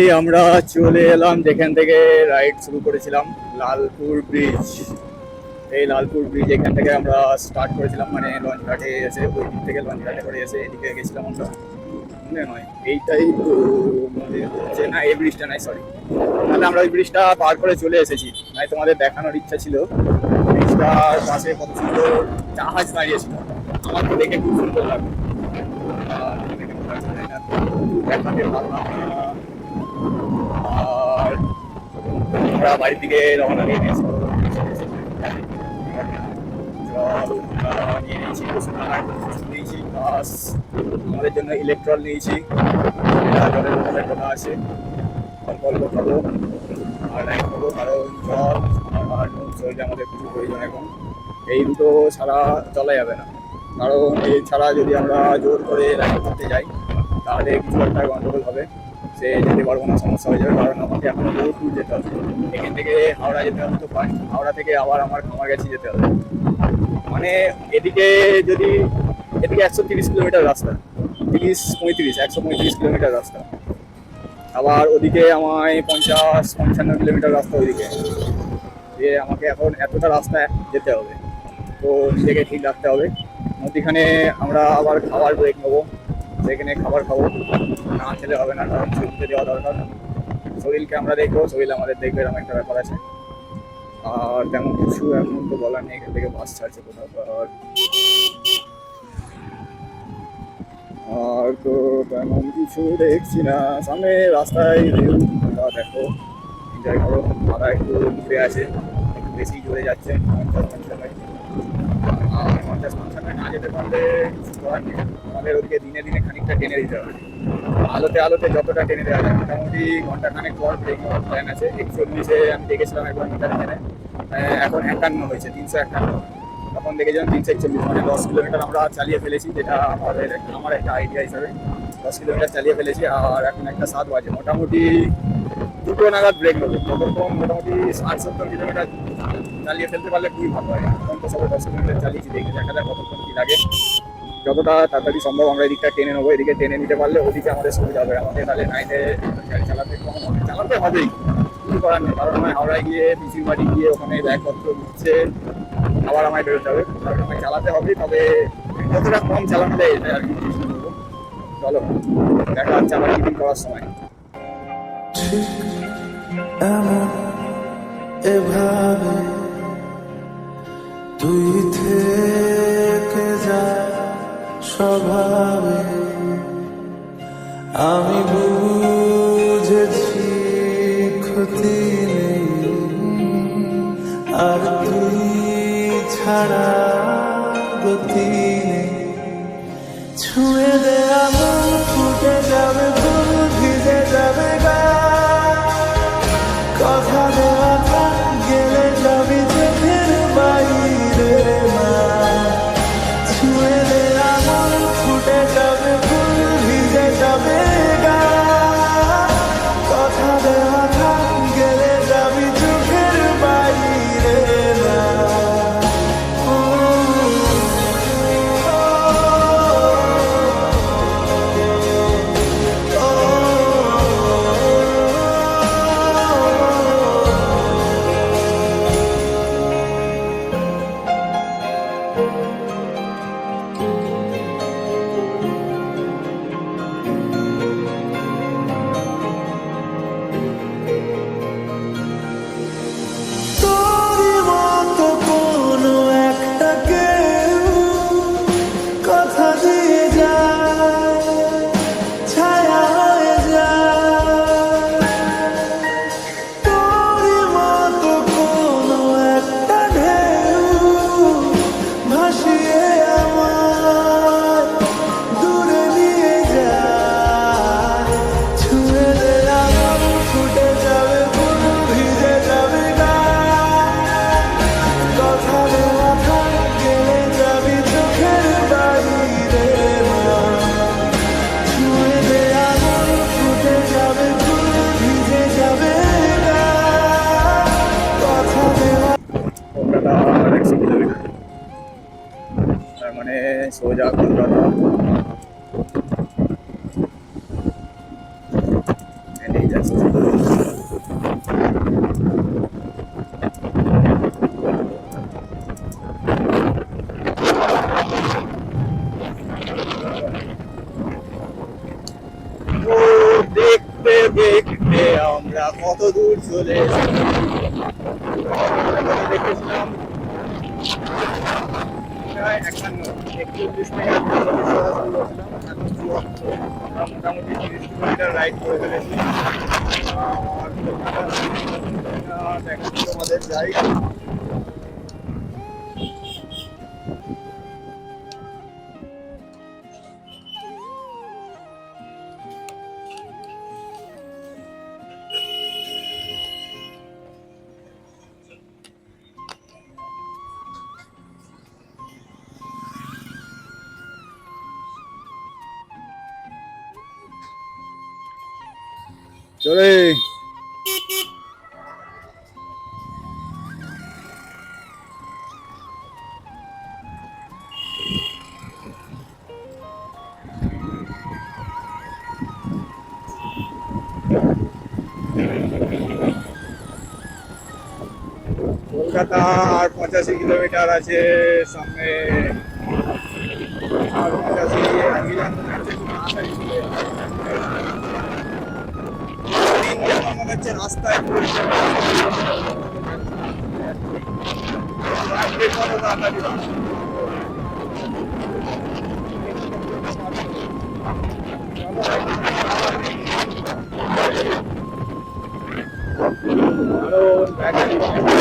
এই আমরা চলে এলাম, যেখান থেকে রাইড শুরু করেছিলাম, লালপুর ব্রিজ এই লালপুর ব্রিজ এখান থেকে আমরা স্টার্ট করেছিলাম মানে লঞ্চ ঘাটে এসে, ওই দিক থেকে লঞ্চ ঘাটে করে এসে এদিকে গেছিলাম আমরা। মনে নয় এইটাই মনে হচ্ছে। না, এই ব্রিজটা নাই সরি তাহলে আমরা ওই ব্রিজটা পার করে চলে এসেছি। নাই তোমাদের দেখানোর ইচ্ছা ছিল। ব্রিজটার পাশে কত সুন্দর জাহাজ দাঁড়িয়েছিল। আমার তো দেখে খুব সুন্দর লাগল। দেখাতে পারলাম আমরা বাড়ির দিকে রওনা দিয়ে দিয়েছি। নিয়ে নিয়েছি নিয়েছি। আমাদের জন্য ইলেকট্রল আছে। আর কারণ জল আমাদের প্রয়োজন এখন। এই দুটো ছাড়া চলা যাবে না। কারণ এই ছাড়া যদি আমরা জোর করে রাইড করতে যাই, তাহলে কিছু একটা গন্ডগোল হবে। সে যেতে পারব না সমস্যা হয়ে যাবে, কারণ আমাকে এখনও বহু দূর যেতে হবে। এখান থেকে হাওড়া যেতে হবে তো ফার্স্ট হাওড়া থেকে আবার আমার খামার গেছি যেতে হবে। মানে এদিকে যদি, এদিকে একশো তিরিশ কিলোমিটার রাস্তা, তিরিশ পঁয়ত্রিশ, একশো পঁয়ত্রিশ কিলোমিটার রাস্তা। আবার ওদিকে আমায় পঞ্চাশ, পঞ্চান্ন কিলোমিটার রাস্তা ওইদিকে। যে আমাকে এখন এতটা রাস্তা যেতে হবে। তো নিজেকে ঠিক রাখতে হবে। মধ্যিখানে আমরা আবার খাবার ব্রেক নেব। সেখানে খাবার খাব। না খেলে হবে না, কারণ শরীরকে দেওয়া দরকার। শরীরকে আমরা দেখব, শরীর আমাদের দেখবে, এরকম একটা ব্যাপার আছে। আর তেমন কিছু এখন তো বলার নেই, এখান থেকে বাস ছাড়ছে কোথাও আর। আর তো তেমন কিছু দেখছি না। সামনে রাস্তায় দেখো। এনজয় করো, মাথা একটু ঘুরে আছে একটু বেশি জোরে যাচ্ছে। পঞ্চাশ পঞ্চান্নয় না যেতে পারলে আমাদের ওদিকে দিনে দিনে খানিকটা টেনে দিতে হবে। আলোতে আলোতে যতটা টেনে দেওয়া যায়, মোটামুটি ঘণ্টা খানেক পর প্ল্যান আছে। একচল্লিশে আমি দেখেছিলাম একবার মিটার এখানে এখন একান্ন হয়েছে, তিনশো একান্ন। তখন দেখেছিলাম তিনশো একচল্লিশ মানে দশ কিলোমিটার আমরা চালিয়ে ফেলেছি, যেটা আমাদের আমার একটা আইডিয়া হিসাবে। দশ কিলোমিটার চালিয়ে ফেলেছি, আর এখন একটা সাত বাজে। মোটামুটি দুটো নাগাদ ব্রেক নেব ততক্ষণ মোটামুটি ষাট সত্তর কিলোমিটার চালিয়ে ফেলতে পারলে খুবই ভালো হয়। এখন তো সবাই দশ কিলোমিটার চালিয়েছি, দেখি দেখা যাক কতক্ষণ কি লাগে। যতটা তাড়াতাড়ি সম্ভব আমরা এদিকটা টেনে নেব, এদিকে টেনে নিতে পারলে ওদিকে আমাদের সুবিধা হবে। আমাদের তাহলে নাইটে গাড়ি চালাতে চালাতে হবেই, কিছু করার নেই। কারণ আমায় হাওড়ায় গিয়ে, পিসির বাড়ি গিয়ে ওখানে ব্যাগপত্র দিচ্ছে, আবার আমায় বেরোতে হবে। কারণ আমায় চালাতে হবে তবে যতটা কম চালানো যায় এটা আর কি চলো, দেখা হচ্ছে আবার টিফিন করার সময়। এমন এভাবে তুই থেকে যা স্বভাবে আমি বুঝেছি ক্ষতি নেই। আর তুই ছাড়া গতি মানে সোজা কলকাতা এটাই যাচ্ছে ও দেখতে দেখতে আমরা কত দূর চলে এসেছি দেখেছিলাম প্রায় একান্ন একচল্লিশ মিনিট মোটামুটি তিরিশ কিলোমিটার রাইড করে ফেলেছি দেখাচ্ছি তোমাদের যাই চলে কলকাতা আর পঁচাশি কিলোমিটার আছে সামনে আর পঁচাশি মনে হচ্ছে রাস্তায়। Hello, back